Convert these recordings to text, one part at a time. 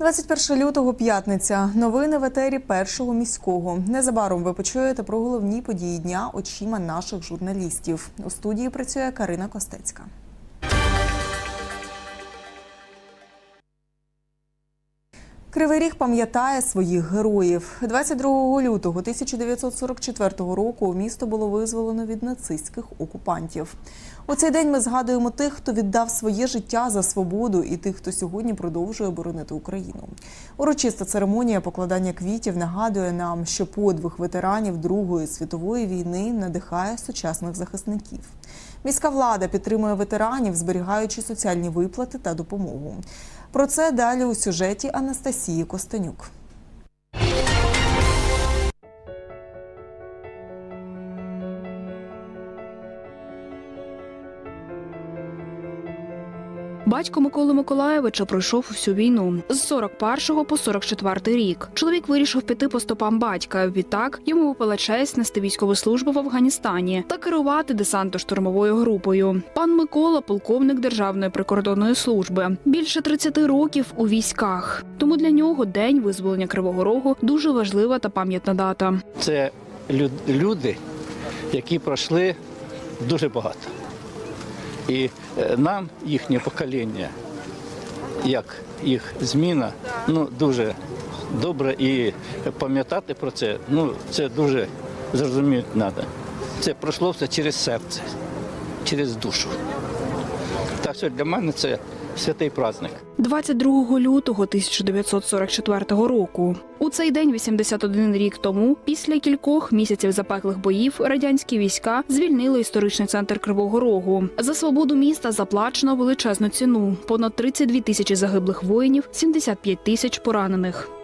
21 лютого п'ятниця. Новини в етері першого міського. Незабаром ви почуєте про головні події дня очима наших журналістів. У студії працює Карина Костецька. Кривий Ріг пам'ятає своїх героїв. 22 лютого 1944 року місто було визволено від нацистських окупантів. У цей день ми згадуємо тих, хто віддав своє життя за свободу, і тих, хто сьогодні продовжує боронити Україну. Урочиста церемонія покладання квітів нагадує нам, що подвиг ветеранів Другої світової війни надихає сучасних захисників. Міська влада підтримує ветеранів, зберігаючи соціальні виплати та допомогу. Про це далі у сюжеті Анастасії Костенюк. Батько Миколи Миколаєвича пройшов всю війну з 41 по 44 рік. Чоловік вирішив піти по стопам батька. Відтак йому випала честь нести військову службу в Афганістані та керувати десантно-штурмовою групою. Пан Микола, полковник Державної прикордонної служби, більше 30 років у військах. Тому для нього день визволення Кривого Рогу дуже важлива та пам'ятна дата. Це лю- люди, які пройшли дуже багато. І нам, їхнє покоління, як їх зміна, ну дуже добре і пам'ятати про це, ну це дуже зрозуміти треба. Це пройшло все через серце, через душу. Так що для мене це святий праздник. 22 лютого 1944 року. У цей день, 81 рік тому, після кількох місяців запеклих боїв, радянські війська звільнили історичний центр Кривого Рогу. За свободу міста заплачено величезну ціну: понад 32 тисячі загиблих воїнів, 75 тисяч поранених.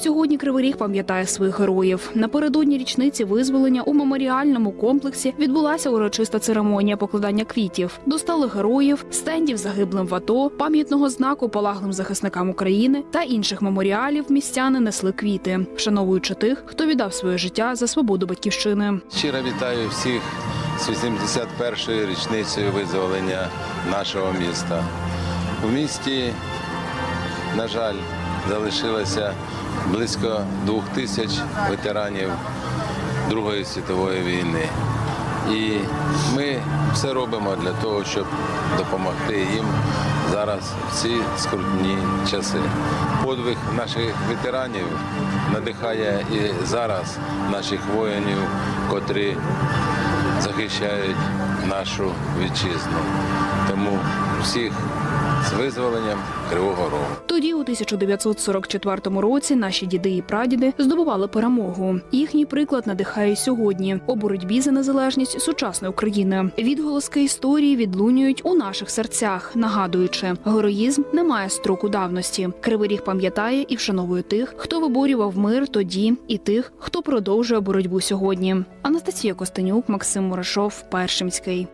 Сьогодні Кривий Ріг пам'ятає своїх героїв. Напередодні річниці визволення у меморіальному комплексі відбулася урочиста церемонія покладання квітів. Достали героїв, стендів загиблим в АТО, пам'ятного знаку полаглим захисникам України та інших меморіалів. Містяни несли квіти, вшановуючи тих, хто віддав своє життя за свободу батьківщини. Щиро вітаю всіх з 81-ю річницею визволення нашого міста. У місті, на жаль, залишилося близько двох тисяч ветеранів Другої світової війни. І ми все робимо для того, щоб допомогти їм зараз в ці скрутні часи. Подвиг наших ветеранів надихає і зараз наших воїнів, котрі захищають нашу вітчизну. Тому всіх з визволенням Кривого Рогу. Тоді, у 1944 році, наші діди і прадіди здобували перемогу. Їхній приклад надихає сьогодні у боротьбі за незалежність сучасної України. Відголоски історії відлунюють у наших серцях, нагадуючи, героїзм не має строку давності. Кривий ріг пам'ятає і вшановує тих, хто виборював мир тоді, і тих, хто продовжує боротьбу сьогодні. Анастасія Костенюк, Максим Мурашов, Першимський.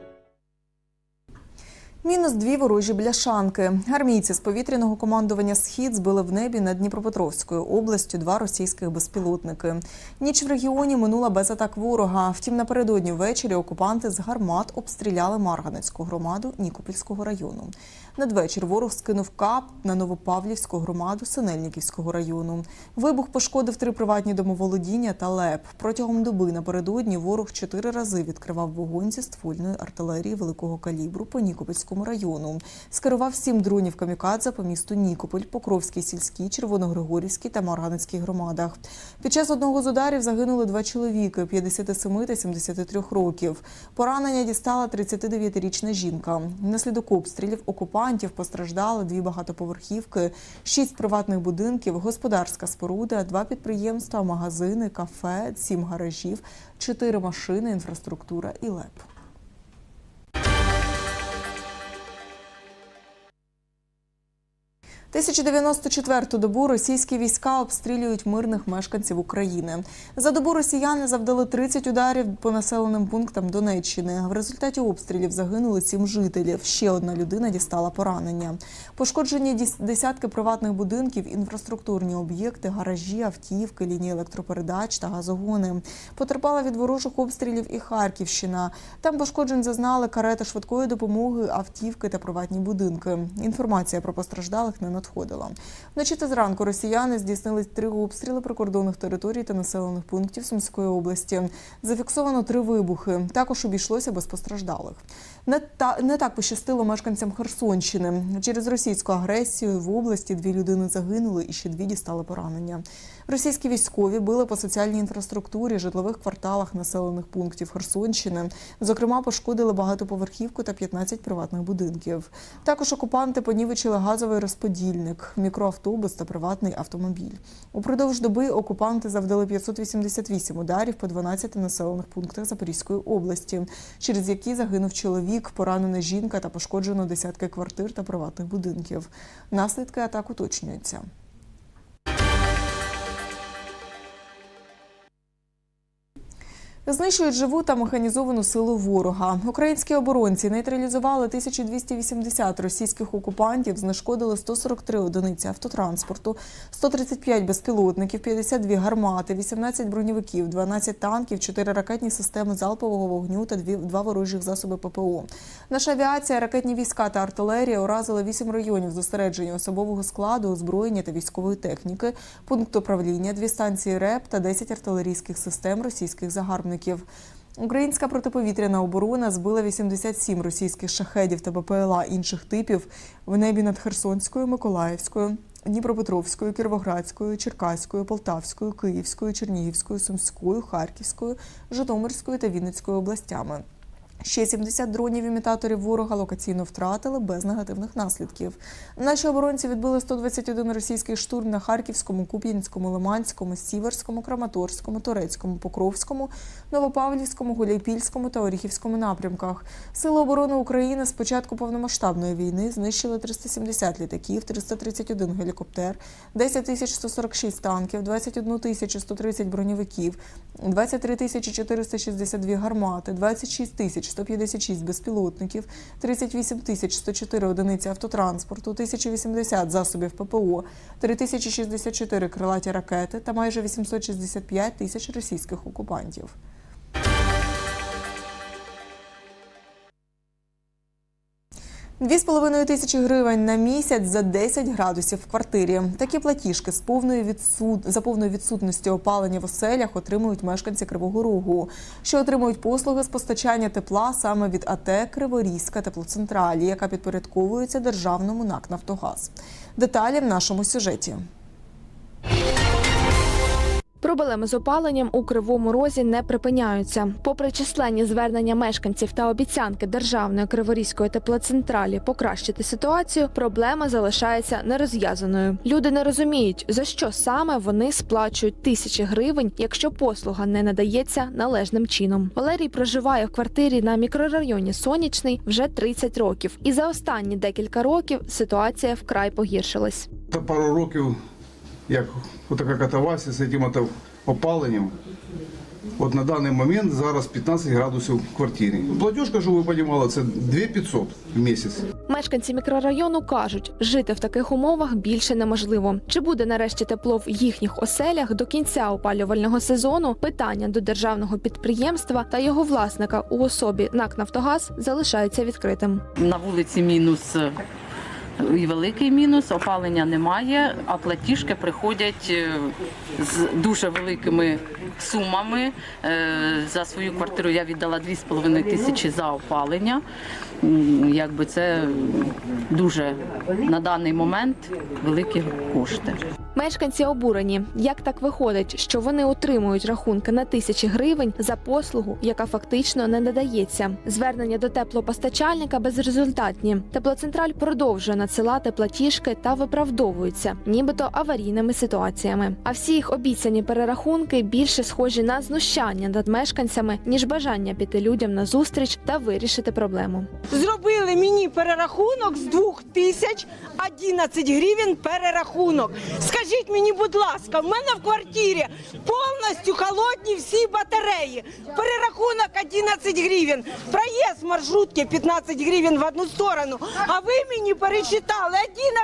Мінус дві ворожі бляшанки. Армійці з повітряного командування Схід збили в небі над Дніпропетровською областю два російських безпілотники. Ніч в регіоні минула без атак ворога. Втім, напередодні ввечері окупанти з гармат обстріляли Марганецьку громаду Нікопільського району. Надвечір ворог скинув кап на Новопавлівську громаду Синельниківського району. Вибух пошкодив три приватні домоволодіння та ЛЕП. Протягом доби напередодні ворог чотири рази відкривав вогонь зі ствольної артилерії великого калібру по Нікопольському району. Скерував сім дронів камікадзе по місту Нікополь, Покровській сільській, Червоногригорівській та Марганецькій громадах. Під час одного з ударів загинули два чоловіки 57 та 73 років. Поранення дістала 39-річна жінка. Внаслідок обстрілів окупантів постраждали дві багатоповерхівки, шість приватних будинків, господарська споруда, два підприємства, магазини, кафе, сім гаражів, чотири машини, інфраструктура і ЛЕП. 1094-ту добу російські війська обстрілюють мирних мешканців України. За добу росіяни завдали 30 ударів по населеним пунктам Донеччини. В результаті обстрілів загинули сім жителів. Ще одна людина дістала поранення. Пошкоджені десятки приватних будинків, інфраструктурні об'єкти, гаражі, автівки, лінії електропередач та газогони. Потерпала від ворожих обстрілів і Харківщина. Там пошкоджень зазнали карети швидкої допомоги, автівки та приватні будинки. Інформація про постраждалих не надходила. Вночі та зранку росіяни здійснили три обстріли прикордонних територій та населених пунктів Сумської області. Зафіксовано три вибухи. Також обійшлося без постраждалих. Не, та, не так пощастило мешканцям Херсонщини. Через російську агресію в області дві людини загинули і ще дві дістали поранення. Російські військові били по соціальній інфраструктурі, житлових кварталах населених пунктів Херсонщини. Зокрема, пошкодили багатоповерхівку та 15 приватних будинків. Також окупанти понівечили газовий розподільник, мікроавтобус та приватний автомобіль. Упродовж доби окупанти завдали 588 ударів по 12 населених пунктах Запорізької області, через які загинув чоловік, поранена жінка та пошкоджено десятки квартир та приватних будинків. Наслідки атак уточнюються. Знищують живу та механізовану силу ворога. Українські оборонці нейтралізували 1280 російських окупантів, знешкодили 143 одиниці автотранспорту, 135 безпілотників, 52 гармати, 18 броньовиків, 12 танків, 4 ракетні системи залпового вогню та 2, 2 ворожих засоби ППО. Наша авіація, ракетні війська та артилерія уразили 8 районів зосередження особового складу, озброєння та військової техніки, пункт управління, дві станції РЕП та 10 артилерійських систем російських загарбників. Українська протиповітряна оборона збила 87 російських шахедів та БПЛА інших типів в небі над Херсонською, Миколаївською, Дніпропетровською, Кіровоградською, Черкаською, Полтавською, Київською, Чернігівською, Сумською, Харківською, Житомирською та Вінницькою областями. Ще 70 дронів-імітаторів ворога локаційно втратили без негативних наслідків. Наші оборонці відбили 121 російський штурм на Харківському, Куп'янському, Лиманському, Сіверському, Краматорському, Турецькому, Покровському, Новопавлівському, Гуляйпільському та Оріхівському напрямках. Сили оборони України з початку повномасштабної війни знищили 370 літаків, 331 гелікоптер, 10 тисяч 146 танків, 21 тисячу 130 броньовиків, 23 тисячі 462 гармати, 26 тисяч 156 безпілотників, 38 тисяч 104 одиниці автотранспорту, 1080 засобів ППО, 3064 крилаті ракети та майже 865 тисяч російських окупантів. Дві з половиною тисячі гривень на місяць за 10 градусів в квартирі. Такі платіжки з повною відсут... за повною відсутності опалення в оселях отримують мешканці Кривого Рогу, що отримують послуги з постачання тепла саме від АТ Криворізька теплоцентралі, яка підпорядковується державному НАК «Нафтогаз». Деталі в нашому сюжеті. Проблеми з опаленням у кривому розі не припиняються. Попри численні звернення мешканців та обіцянки державної криворізької теплоцентралі покращити ситуацію, проблема залишається нерозв'язаною. Люди не розуміють, за що саме вони сплачують тисячі гривень, якщо послуга не надається належним чином. Валерій проживає в квартирі на мікрорайоні Сонячний вже 30 років, і за останні декілька років ситуація вкрай погіршилась. Пару років, як отака катавасія з цим опаленням. От на даний момент зараз 15 градусів в квартирі. Платіжка, щоб ви розуміли, це 2500 в місяць. Мешканці мікрорайону кажуть, жити в таких умовах більше неможливо. Чи буде нарешті тепло в їхніх оселях до кінця опалювального сезону? Питання до державного підприємства та його власника у особі НАК Нафтогаз залишається відкритим. На вулиці мінус і великий мінус, опалення немає, а платіжки приходять е, з дуже великими сумами. Е, За свою квартиру я віддала 2,5 тисячі за опалення. Якби це дуже на даний момент великі кошти. Мешканці обурені, як так виходить, що вони отримують рахунки на тисячі гривень за послугу, яка фактично не надається. Звернення до теплопостачальника безрезультатні. Теплоцентраль продовжує надсилати платіжки та виправдовується, нібито аварійними ситуаціями. А всі їх обіцяні перерахунки більше більше схожі на знущання над мешканцями, ніж бажання піти людям на зустріч та вирішити проблему. Зробили мені перерахунок з 2 тисяч 11 гривень перерахунок. Скажіть мені, будь ласка, в мене в квартирі повністю холодні всі батареї. Перерахунок 11 гривень. Проїзд маршрутки 15 гривень в одну сторону. А ви мені перечитали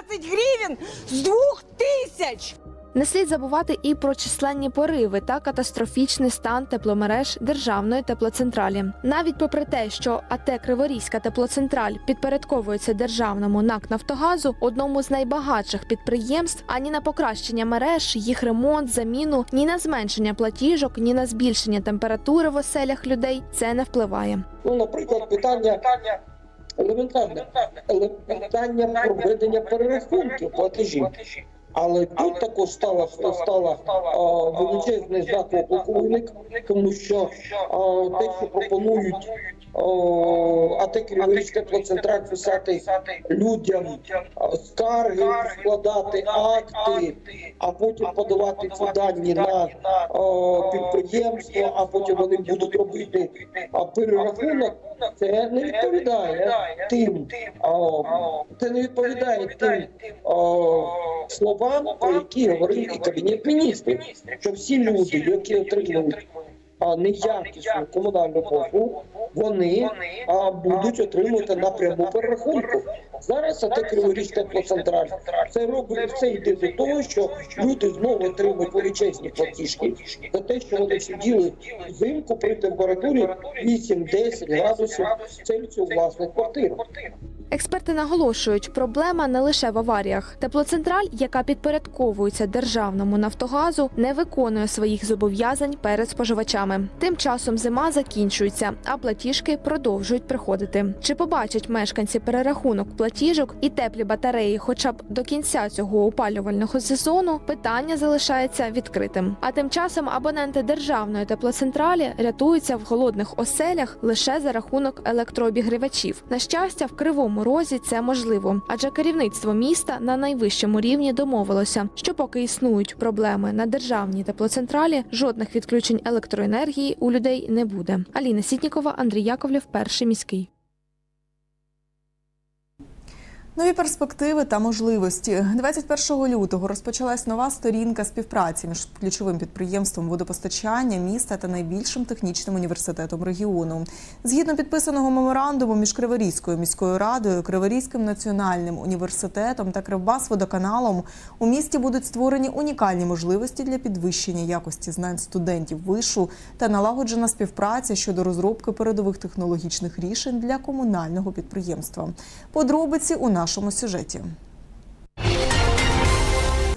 11 гривень з 2 тисяч. Не слід забувати і про численні пориви та катастрофічний стан тепломереж державної теплоцентралі. Навіть попри те, що АТ Криворізька теплоцентраль підпорядковується державному НАК Нафтогазу, одному з найбагатших підприємств, ані на покращення мереж, їх ремонт, заміну, ні на зменшення платіжок, ні на збільшення температури в оселях людей це не впливає. Ну, наприклад, питання елементарне, еле- питання проведення перерахунків платежів. Але тут також стала стала величезний заклик окликовник, тому що те, що пропонують а, АТ Криворізька теплоцентраль писати людям скарги, складати акти, а потім подавати ці дані на підприємство, а потім вони будуть робити перерахунок. Це не відповідає тим, це не відповідає тим словам, про які говорив і кабінет міністрів, що всі люди, які отримують неякісну комунальну послугу, вони а, будуть отримувати напряму перерахунку. Зараз АТ Криворізька теплоцентраль це робить все йде до того, що люди знову отримують величезні платіжки за те, що вони сиділи взимку при температурі 8-10 градусів Цельсію власних квартирах. Експерти наголошують, проблема не лише в аваріях. Теплоцентраль, яка підпорядковується державному Нафтогазу, не виконує своїх зобов'язань перед споживачами. Тим часом зима закінчується, а платіжки продовжують приходити. Чи побачать мешканці перерахунок платіжок і теплі батареї, хоча б до кінця цього опалювального сезону, питання залишається відкритим. А тим часом абоненти державної теплоцентралі рятуються в холодних оселях лише за рахунок електрообігрівачів. На щастя, в кривому розі це можливо, адже керівництво міста на найвищому рівні домовилося, що поки існують проблеми на державній теплоцентралі, жодних відключень електроенергії у людей не буде. Аліна Сітнікова, Андрій Яковлєв, перший міський. Нові перспективи та можливості. 21 лютого розпочалась нова сторінка співпраці між ключовим підприємством водопостачання міста та найбільшим технічним університетом регіону. Згідно підписаного меморандуму між Криворізькою міською радою, Криворізьким національним університетом та Кривбасводоканалом у місті будуть створені унікальні можливості для підвищення якості знань студентів вишу та налагоджена співпраця щодо розробки передових технологічних рішень для комунального підприємства. Подробиці у нашому сюжеті.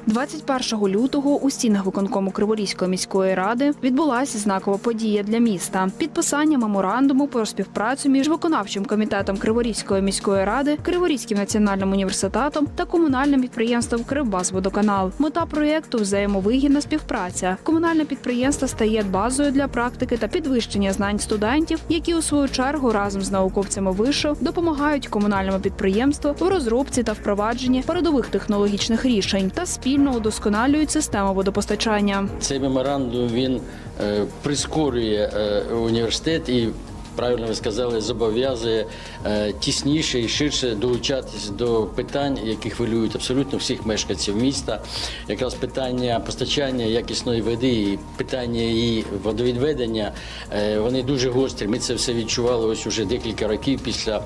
21 лютого у стінах виконкому Криворізької міської ради відбулася знакова подія для міста. Підписання меморандуму про співпрацю між виконавчим комітетом Криворізької міської ради, Криворізьким національним університетом та комунальним підприємством Кривбасводоканал. Мета проєкту взаємовигідна співпраця. Комунальне підприємство стає базою для практики та підвищення знань студентів, які у свою чергу разом з науковцями вишу допомагають комунальному підприємству в розробці та впровадженні передових технологічних рішень та спільно удосконалюють систему водопостачання. Цей меморандум він е, прискорює е, університет і. Правильно ви сказали, зобов'язує е, тісніше і ширше долучатись до питань, які хвилюють абсолютно всіх мешканців міста. Якраз питання постачання якісної води і питання її водовідведення е, вони дуже гострі. Ми це все відчували ось уже декілька років після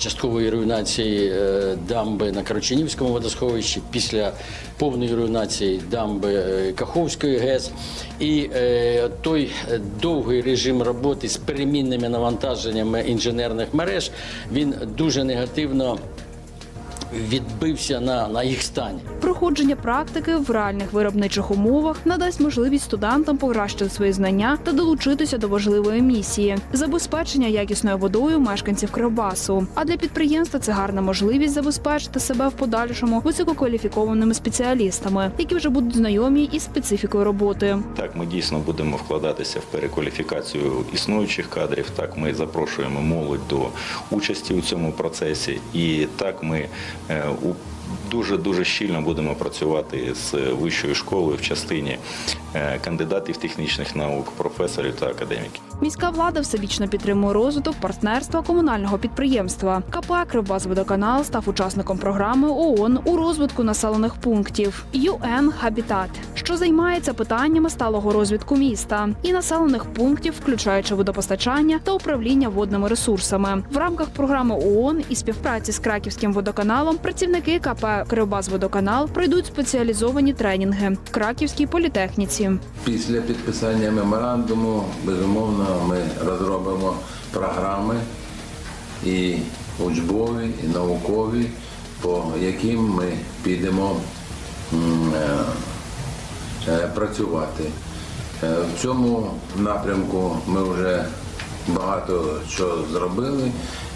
часткової руйнації е, дамби на Карачунівському водосховищі, після повної руйнації дамби е, Каховської ГЕС. І е, той довгий режим роботи з перемінними навантаженнями інженерних мереж він дуже негативно відбився на, на їх стані. Проходження практики в реальних виробничих умовах надасть можливість студентам покращити свої знання та долучитися до важливої місії забезпечення якісною водою мешканців Кривбасу. А для підприємства це гарна можливість забезпечити себе в подальшому висококваліфікованими спеціалістами, які вже будуть знайомі із специфікою роботи. Так, ми дійсно будемо вкладатися в перекваліфікацію існуючих кадрів. Так, ми запрошуємо молодь до участі у цьому процесі, і так ми е, у дуже дуже щільно будемо працювати з вищою школою в частині е, кандидатів технічних наук, професорів та академіків. Міська влада всебічно підтримує розвиток партнерства комунального підприємства. КП «Кривбасводоканал» став учасником програми ООН у розвитку населених пунктів UN Habitat, що займається питаннями сталого розвитку міста і населених пунктів, включаючи водопостачання та управління водними ресурсами. В рамках програми ООН і співпраці з Краківським водоканалом працівники КП «Кривбасводоканал» пройдуть спеціалізовані тренінги в Краківській політехніці. Після підписання меморандуму, безумовно, ми розробимо програми і учбові, і наукові, по яким ми підемо е, е, працювати. Е, В цьому напрямку ми вже багато що зробили,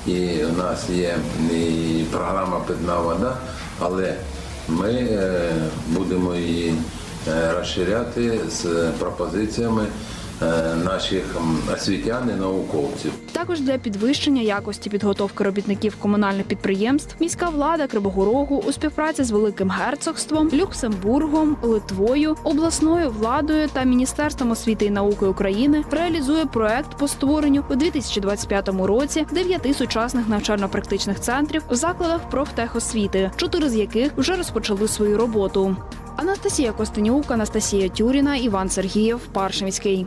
і у нас є і програма Питна вода, але ми е, будемо її е, розширяти з пропозиціями наших м, освітян і науковців. Також для підвищення якості підготовки робітників комунальних підприємств міська влада Кривого Рогу у співпраці з Великим Герцогством, Люксембургом, Литвою, обласною владою та Міністерством освіти і науки України реалізує проект по створенню у 2025 році дев'яти сучасних навчально-практичних центрів в закладах профтехосвіти, чотири з яких вже розпочали свою роботу. Анастасія Костенюк, Анастасія Тюріна, Іван Сергієв, Паршинський.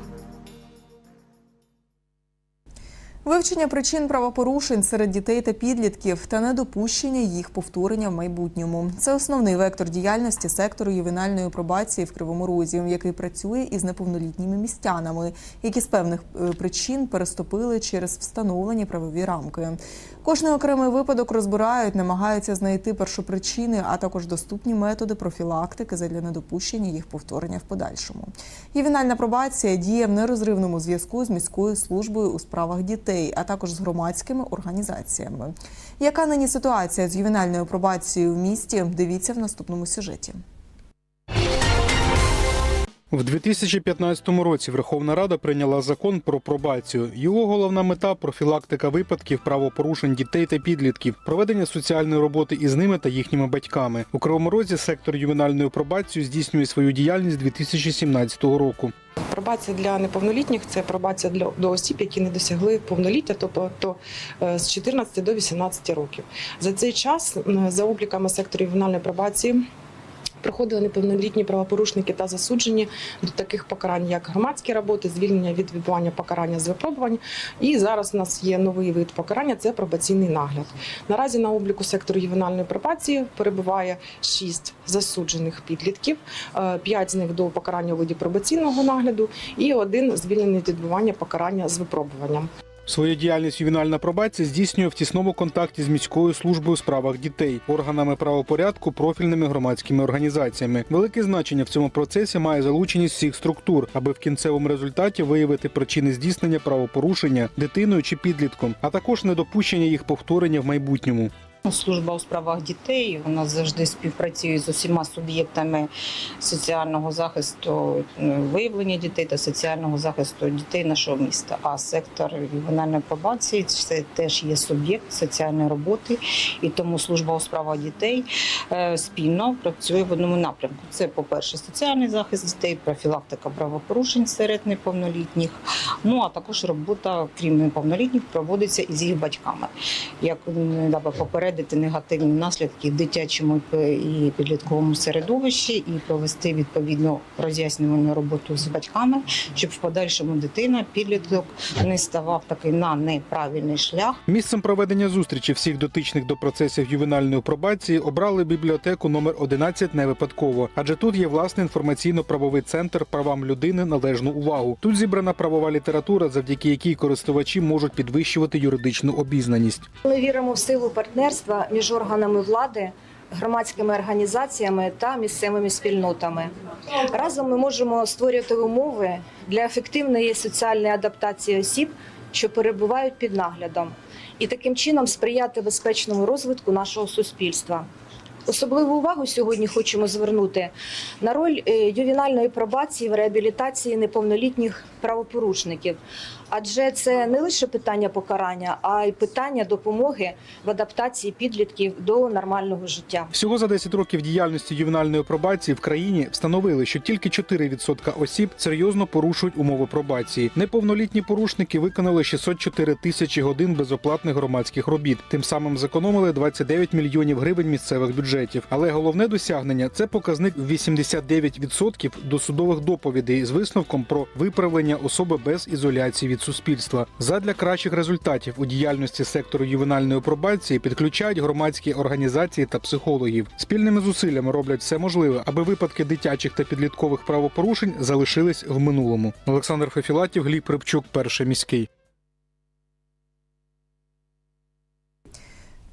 Вивчення причин правопорушень серед дітей та підлітків та недопущення їх повторення в майбутньому це основний вектор діяльності сектору ювенальної пробації в Кривому Розі, який працює із неповнолітніми містянами, які з певних е, причин переступили через встановлені правові рамки. Кожний окремий випадок розбирають, намагаються знайти першопричини, а також доступні методи профілактики задля недопущення їх повторення в подальшому. Ювенальна пробація діє в нерозривному зв'язку з міською службою у справах дітей, а також з громадськими організаціями. Яка нині ситуація з ювенальною пробацією в місті? Дивіться в наступному сюжеті. В 2015 році Верховна Рада прийняла закон про пробацію. Його головна мета профілактика випадків правопорушень дітей та підлітків, проведення соціальної роботи із ними та їхніми батьками. У Кривому Розі сектор ювенальної пробації здійснює свою діяльність 2017 року. Пробація для неповнолітніх це пробація для до осіб, які не досягли повноліття, тобто е, з 14 до 18 років. За цей час за обліками сектору ювенальної пробації. Проходили неповнолітні правопорушники та засуджені до таких покарань, як громадські роботи, звільнення від відбування покарання з випробувань. І зараз у нас є новий вид покарання це пробаційний нагляд. Наразі на обліку сектору ювенальної пробації перебуває 6 засуджених підлітків, 5 з них до покарання у виді пробаційного нагляду, і один звільнений від відбування покарання з випробуванням. Свою діяльність ювенальна пробація здійснює в тісному контакті з міською службою у справах дітей, органами правопорядку, профільними громадськими організаціями. Велике значення в цьому процесі має залученість всіх структур, аби в кінцевому результаті виявити причини здійснення правопорушення дитиною чи підлітком, а також недопущення їх повторення в майбутньому. Служба у справах дітей вона завжди співпрацює з усіма суб'єктами соціального захисту е, виявлення дітей та соціального захисту дітей нашого міста. А сектор ювенальної пробації це теж є суб'єкт соціальної роботи, і тому служба у справах дітей е, спільно працює в одному напрямку. Це, по-перше, соціальний захист дітей, профілактика правопорушень серед неповнолітніх. Ну а також робота, крім неповнолітніх, проводиться із їх батьками, як даби попередити негативні наслідки в дитячому і підлітковому середовищі, і провести відповідну роз'яснювальну роботу з батьками, щоб в подальшому дитина, підліток не ставав такий на неправильний шлях. Місцем проведення зустрічі всіх дотичних до процесів ювенальної пробації обрали бібліотеку номер 11 не випадково, адже тут є власний інформаційно-правовий центр правам людини належну увагу. Тут зібрана правова література, завдяки якій користувачі можуть підвищувати юридичну обізнаність. Ми віримо в силу партнерства між органами влади, громадськими організаціями та місцевими спільнотами. Разом ми можемо створювати умови для ефективної соціальної адаптації осіб, що перебувають під наглядом, і таким чином сприяти безпечному розвитку нашого суспільства. Особливу увагу сьогодні хочемо звернути на роль е, ювенальної пробації в реабілітації неповнолітніх правопорушників, адже це не лише питання покарання, а й питання допомоги в адаптації підлітків до нормального життя. Всього за 10 років діяльності ювенальної пробації в країні встановили, що тільки 4% осіб серйозно порушують умови пробації. Неповнолітні порушники виконали 604 тисячі годин безоплатних громадських робіт. Тим самим зекономили 29 мільйонів гривень місцевих бюджетів. Але головне досягнення це показник в 89% досудових доповідей з висновком про виправлення особи без ізоляції від суспільства. Задля кращих результатів у діяльності сектору ювенальної пробації підключають громадські організації та психологів. Спільними зусиллями роблять все можливе, аби випадки дитячих та підліткових правопорушень залишились в минулому. Олександр Фефілатів, Гліб Рибчук, перший міський.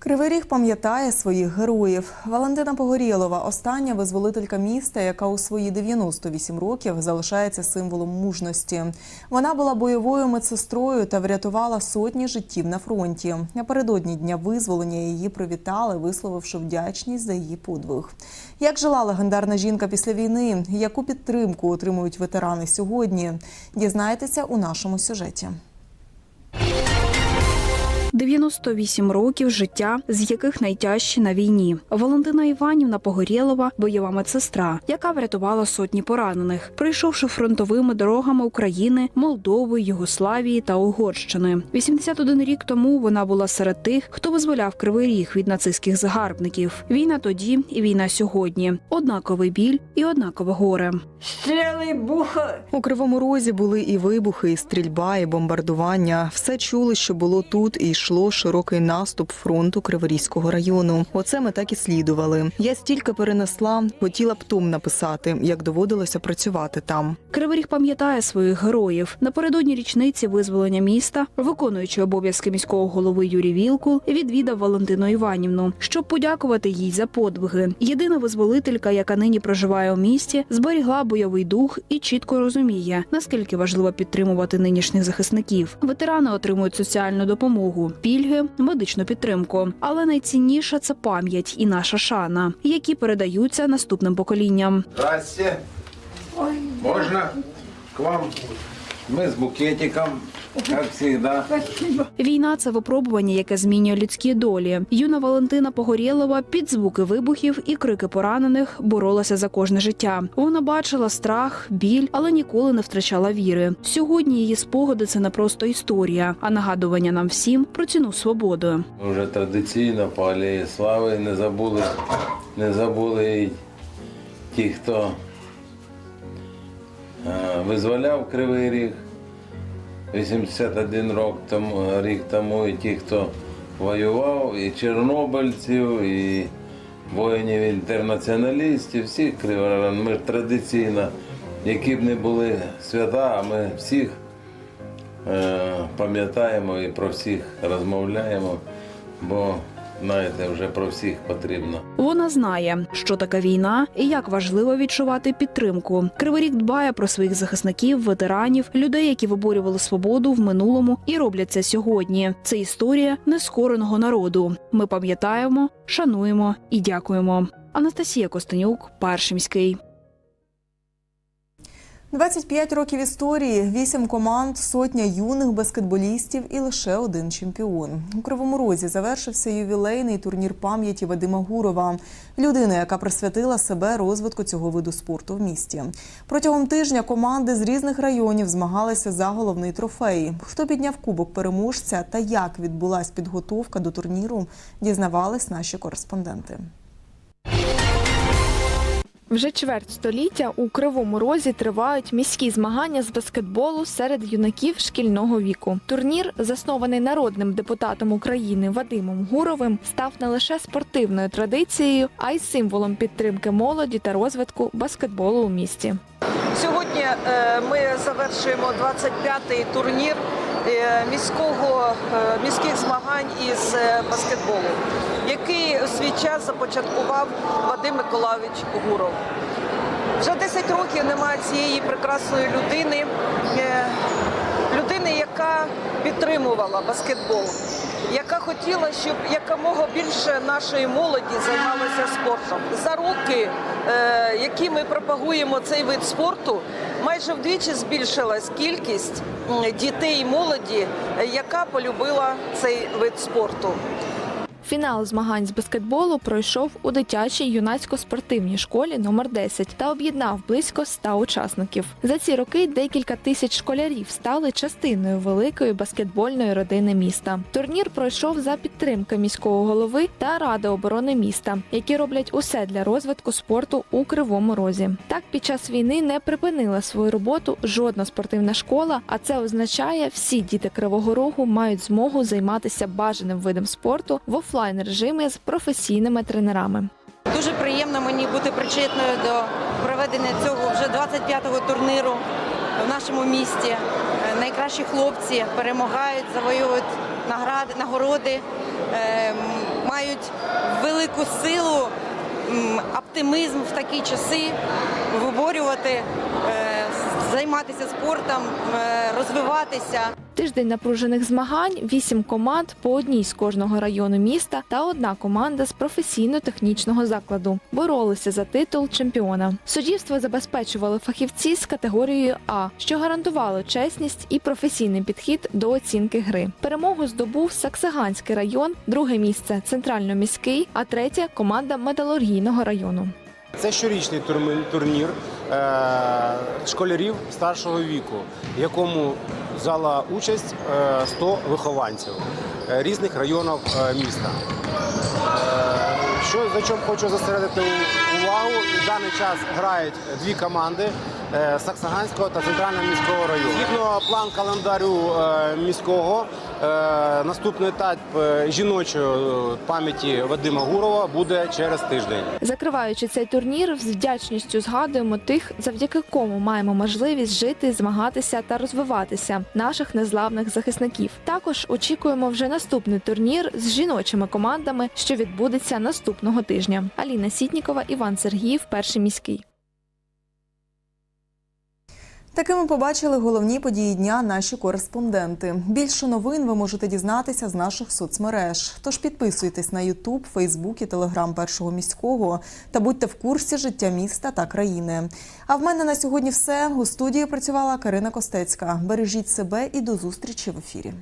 Кривий Ріг пам'ятає своїх героїв. Валентина Погорєлова – остання визволителька міста, яка у свої 98 років залишається символом мужності. Вона була бойовою медсестрою та врятувала сотні життів на фронті. Напередодні дня визволення її привітали, висловивши вдячність за її подвиг. Як жила легендарна жінка після війни? Яку підтримку отримують ветерани сьогодні? Дізнаєтеся у нашому сюжеті. 98 років життя, з яких найтяжчі на війні. Валентина Іванівна Погорєлова – бойова медсестра, яка врятувала сотні поранених, пройшовши фронтовими дорогами України, Молдови, Югославії та Угорщини. 81 рік тому вона була серед тих, хто визволяв Кривий Ріг від нацистських загарбників. Війна тоді і війна сьогодні. Однаковий біль і однакове горе. Стріли, буха. У Кривому Розі були і вибухи, і стрільба, і бомбардування. Все чули, що було тут, і йшло широкий наступ фронту Криворізького району. Оце ми так і слідували. Я стільки перенесла, хотіла б том написати, як доводилося працювати там. Кривий Ріг пам'ятає своїх героїв. Напередодні річниці визволення міста, виконуючи обов'язки міського голови Юрій Вілкул, відвідав Валентину Іванівну, щоб подякувати їй за подвиги. Єдина визволителька, яка нині проживає у місті, зберігла бойовий дух і чітко розуміє, наскільки важливо підтримувати нинішніх захисників. Ветерани отримують соціальну допомогу, пільги, медичну підтримку. Але найцінніше це пам'ять і наша шана, які передаються наступним поколінням. Здрасте. Можно к вам? Мы с букетиком, как всегда. Війна це випробування, яке змінює людські долі. Юна Валентина Погорєлова під звуки вибухів і крики поранених боролася за кожне життя. Вона бачила страх, біль, але ніколи не втрачала віри. Сьогодні її спогади це не просто історія, а нагадування нам всім про ціну свободи. Ми вже традиційно по алеї слави не забули, не забули і ті, хто визволяв Кривий Ріг 81 рок тому, рік тому, і ті, хто воював, і чорнобильців, і воїнів-інтернаціоналістів, всіх криворожан. Ми ж традиційно, які б не були свята, а ми всіх е, пам'ятаємо і про всіх розмовляємо, бо знаєте, вже про всіх потрібно. Вона знає, що таке війна і як важливо відчувати підтримку. Кривий рік дбає про своїх захисників, ветеранів, людей, які виборювали свободу в минулому і роблять це сьогодні. Це історія нескореного народу. Ми пам'ятаємо, шануємо і дякуємо. Анастасія Костенюк, перший міський. 25 років історії, 8 команд, сотня юних баскетболістів і лише один чемпіон. У Кривому Розі завершився ювілейний турнір пам'яті Вадима Гурова, людина, яка присвятила себе розвитку цього виду спорту в місті. Протягом тижня команди з різних районів змагалися за головний трофей. Хто підняв кубок переможця та як відбулась підготовка до турніру, дізнавались наші кореспонденти. Вже чверть століття у Кривому Розі тривають міські змагання з баскетболу серед юнаків шкільного віку. Турнір, заснований народним депутатом України Вадимом Гуровим, став не лише спортивною традицією, а й символом підтримки молоді та розвитку баскетболу у місті. Сьогодні е, ми завершуємо 25-й турнір е, міського е, міських змагань із баскетболу, який у свій час започаткував Вадим Миколаївич Гуров. Вже 10 років немає цієї прекрасної людини, е, людини, яка підтримувала баскетбол, яка хотіла, щоб якомога більше нашої молоді займалося спортом. За роки, е, які ми пропагуємо цей вид спорту, майже вдвічі збільшилась кількість дітей і молоді, е, яка полюбила цей вид спорту. Фінал змагань з баскетболу пройшов у дитячій юнацько-спортивній школі номер 10 та об'єднав близько ста учасників. За ці роки декілька тисяч школярів стали частиною великої баскетбольної родини міста. Турнір пройшов за підтримки міського голови та ради оборони міста, які роблять усе для розвитку спорту у кривому розі. Так під час війни не припинила свою роботу жодна спортивна школа, а це означає, всі діти Кривого Рогу мають змогу займатися бажаним видом спорту в офлайн режимі з професійними тренерами. Дуже приємно мені бути причетною до проведення цього вже 25-го турніру в нашому місті. Е, Найкращі хлопці перемагають, завоюють награди, нагороди, е, мають велику силу, оптимізм в такі часи виборювати, е, займатися спортом, розвиватися. Тиждень напружених змагань, вісім команд по одній з кожного району міста та одна команда з професійно-технічного закладу боролися за титул чемпіона. Суддівство забезпечували фахівці з категорією А, що гарантувало чесність і професійний підхід до оцінки гри. Перемогу здобув Саксаганський район, друге місце центрально-міський, а третє команда металургійного району. Це щорічний турнір е, школярів старшого віку, в якому взяла участь е, 100 вихованців е, різних районів е, міста. Е, за чим хочу зосередити увагу? В даний час грають дві команди е, Саксаганського та центрального міського району. Згідно план календарю е, міського, е, наступний етап е, жіночої е, пам'яті Вадима Гурова буде через тиждень. Закриваючи цей турнір, з вдячністю згадуємо тих, завдяки кому маємо можливість жити, змагатися та розвиватися наших незламних захисників. Також очікуємо вже наступний турнір з жіночими командами, що відбудеться наступного тижня. Аліна Сітнікова, Іван Сергіїв, перший міський. Такими побачили головні події дня наші кореспонденти. Більше новин ви можете дізнатися з наших соцмереж. Тож підписуйтесь на Ютуб, Фейсбук і Телеграм першого міського та будьте в курсі життя міста та країни. А в мене на сьогодні все. У студії працювала Карина Костецька. Бережіть себе і до зустрічі в ефірі.